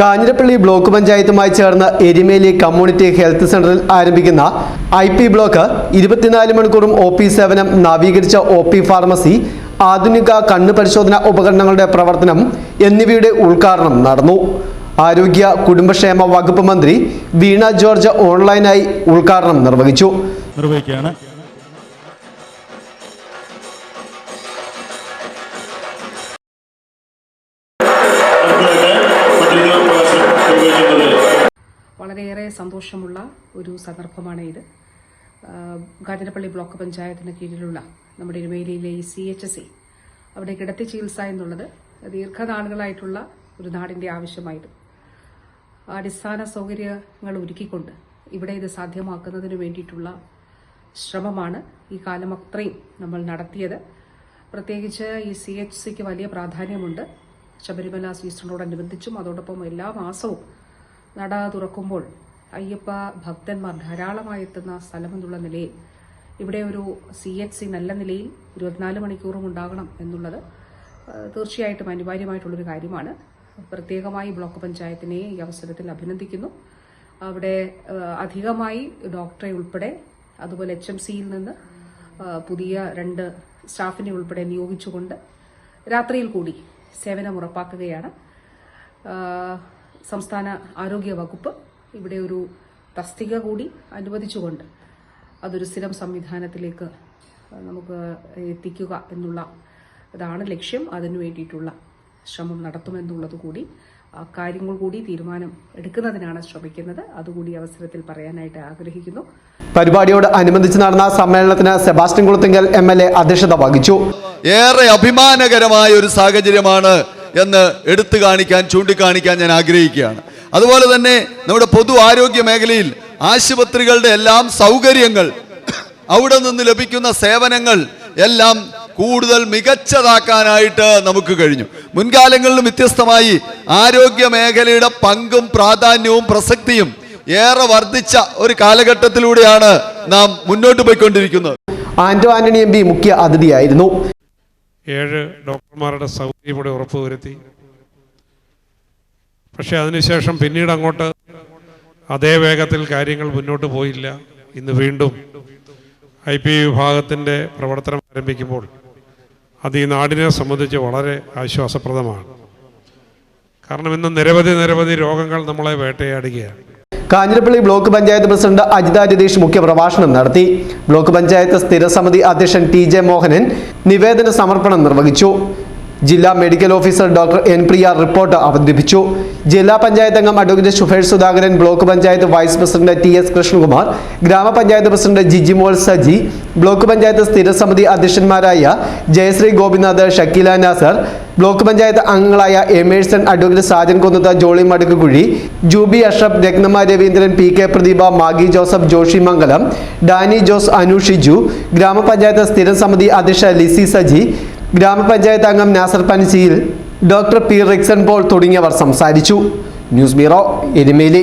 Kanjirappally block പഞ്ചായത്തുമായി ചേർന്ന് Erumeli community health സെന്ററിൽ ആരംഭിക്കുന്ന ഐ പി ബ്ലോക്ക് ഇരുപത്തിനാല് മണിക്കൂറും ഒ പി സേവനം നവീകരിച്ച ഒ പി ഫാർമസി ആധുനിക കണ്ണ് പരിശോധന ഉപകരണങ്ങളുടെ പ്രവർത്തനം എന്നിവയുടെ ഉദ്ഘാടനം നടന്നു. ആരോഗ്യ കുടുംബക്ഷേമ വകുപ്പ് മന്ത്രി വീണ ജോർജ് ഓൺലൈനായി ഉദ്ഘാടനം നിർവഹിച്ചു. നിർവഹിക്കുകയാണ്. വളരെയേറെ സന്തോഷമുള്ള ഒരു സന്ദർഭമാണ് ഇത്. കാഞ്ഞിരപ്പള്ളി ബ്ലോക്ക് പഞ്ചായത്തിന് കീഴിലുള്ള നമ്മുടെ ഇരുമേലിയിലെ ഈ സി എച്ച് എസ് അവിടെ കിടത്തി ചികിത്സ എന്നുള്ളത് ദീർഘനാളുകളായിട്ടുള്ള ഒരു നാടിന്റെ ആവശ്യമായിരുന്നു. അടിസ്ഥാന സൗകര്യങ്ങൾ ഒരുക്കിക്കൊണ്ട് ഇവിടെ ഇത് സാധ്യമാക്കുന്നതിന് വേണ്ടിയിട്ടുള്ള ശ്രമമാണ് ഈ കാലം അത്രയും നമ്മൾ നടത്തിയത്. പ്രത്യേകിച്ച് ഈ സി എച്ച് സിക്ക് വലിയ പ്രാധാന്യമുണ്ട്. ശബരിമല സീസണോടനുബന്ധിച്ചും അതോടൊപ്പം എല്ലാ മാസവും നട തുറക്കുമ്പോൾ അയ്യപ്പ ഭക്തന്മാർ ധാരാളമായി എത്തുന്ന സ്ഥലമെന്നുള്ള നിലയിൽ ഇവിടെ ഒരു സി എച്ച് സി നല്ല നിലയിൽ ഇരുപത്തിനാല് മണിക്കൂറും ഉണ്ടാകണം എന്നുള്ളത് തീർച്ചയായിട്ടും അനിവാര്യമായിട്ടുള്ളൊരു കാര്യമാണ്. പ്രത്യേകമായി ബ്ലോക്ക് പഞ്ചായത്തിനെ ഈ അവസരത്തിൽ അഭിനന്ദിക്കുന്നു. അവിടെ അധികമായി ഡോക്ടറെ ഉൾപ്പെടെ അതുപോലെ എച്ച് എം സിയിൽ നിന്ന് പുതിയ രണ്ട് സ്റ്റാഫിനെ ഉൾപ്പെടെ നിയോഗിച്ചുകൊണ്ട് രാത്രിയിൽ കൂടി സേവനം ഉറപ്പാക്കുകയാണ് സംസ്ഥാന ആരോഗ്യ വകുപ്പ് ഇവിടെ ഒരു തസ്തിക കൂടി അനുവദിച്ചുകൊണ്ട് അതൊരു സ്ഥിരം സംവിധാനത്തിലേക്ക് നമുക്ക് എത്തിക്കുക എന്നുള്ള ഇതാണ് ലക്ഷ്യം. അതിനു വേണ്ടിയിട്ടുള്ള ശ്രമം നടത്തുമെന്നുള്ളത് കൂടി കാര്യങ്ങൾ കൂടി തീരുമാനം എടുക്കുന്നതിനാണ് ശ്രമിക്കുന്നത്. അതുകൂടി അവസരത്തിൽ പറയാനായിട്ട് ആഗ്രഹിക്കുന്നു. പരിപാടിയോട് അനുബന്ധിച്ച് നടന്ന സമ്മേളനത്തിന് Sebastian Kulathinkal M L A അധ്യക്ഷത വഹിച്ചു. ഏറെ അഭിമാനകരമായ ഒരു സാഹചര്യമാണ് എന്ന് എടുത്തു കാണിക്കാൻ ചൂണ്ടിക്കാണിക്കാൻ ഞാൻ ആഗ്രഹിക്കുകയാണ്. അതുപോലെ തന്നെ നമ്മുടെ പൊതു ആരോഗ്യ മേഖലയിൽ ആശുപത്രികളുടെ എല്ലാം സൗകര്യങ്ങൾ അവിടെ നിന്ന് ലഭിക്കുന്ന സേവനങ്ങൾ എല്ലാം കൂടുതൽ മികച്ചതാക്കാനായിട്ട് നമുക്ക് കഴിഞ്ഞു. മുൻകാലങ്ങളിലും വ്യത്യസ്തമായി ആരോഗ്യ മേഖലയുടെ പങ്കും പ്രാധാന്യവും പ്രസക്തിയും ഏറെ വർദ്ധിച്ച ഒരു കാലഘട്ടത്തിലൂടെയാണ് നാം മുന്നോട്ട് പോയിക്കൊണ്ടിരിക്കുന്നത്. ആന്റോ ആന്റണി എം പി മുഖ്യ അതിഥിയായിരുന്നു. ഏഴ് ഡോക്ടർമാരുടെ സൗകര്യം കൂടെ ഉറപ്പുവരുത്തി. പക്ഷേ അതിനുശേഷം പിന്നീട് അങ്ങോട്ട് അതേ വേഗത്തിൽ കാര്യങ്ങൾ മുന്നോട്ട് പോയില്ല. ഇന്ന് വീണ്ടും ഐ പി വിഭാഗത്തിന്റെ പ്രവർത്തനം ആരംഭിക്കുമ്പോൾ അത് ഈ നാടിനെ സംബന്ധിച്ച് വളരെ ആശ്വാസപ്രദമാണ്. കാരണം ഇന്ന് നിരവധി നിരവധി രോഗങ്ങൾ നമ്മളെ വേട്ടയാടുകയാണ്. കാഞ്ഞിരപ്പള്ളി ബ്ലോക്ക് പഞ്ചായത്ത് പ്രസിഡന്റ് അജിത രതീഷ് മുഖ്യപ്രഭാഷണം നടത്തി. ബ്ലോക്ക് പഞ്ചായത്ത് സ്ഥിരസമിതി അധ്യക്ഷൻ ടി ജെ മോഹനൻ നിവേദന സമർപ്പണം നിർവഹിച്ചു. ജില്ലാ medical officer doctor N Priya report അവതരിപ്പിച്ചു. ജില്ലാ പഞ്ചായത്ത് അംഗം advocate Subhesh Sudhakaran block panchayat vice president T S Krishnakumar ഗ്രാമപഞ്ചായത്ത് പ്രസിഡന്റ് ജിജിമോൾ സജി ബ്ലോക്ക് പഞ്ചായത്ത് സ്ഥിരസമിതി അധ്യക്ഷന്മാരായ ജയശ്രീ ഗോപിനാഥ് ഷക്കീല നാസർ ബ്ലോക്ക് പഞ്ചായത്ത് അംഗങ്ങളായ Emerson advocate Sajan Konnath Jolly Madukkakuzhy Juby Ashraf Rathnamma Raveendran P K Pradeepa Maggie Joseph Joshy Mangalam Danny Jose Anu Shiju ഗ്രാമപഞ്ചായത്ത് സ്ഥിരം സമിതി അധ്യക്ഷ ലിസി സജി ഗ്രാമപഞ്ചായത്ത് അംഗം നാസർ പൻസിയിൽ ഡോക്ടർ പി റിക്സൺ പോൾ തുടങ്ങിയവർ സംസാരിച്ചു. News bureau Erumeli.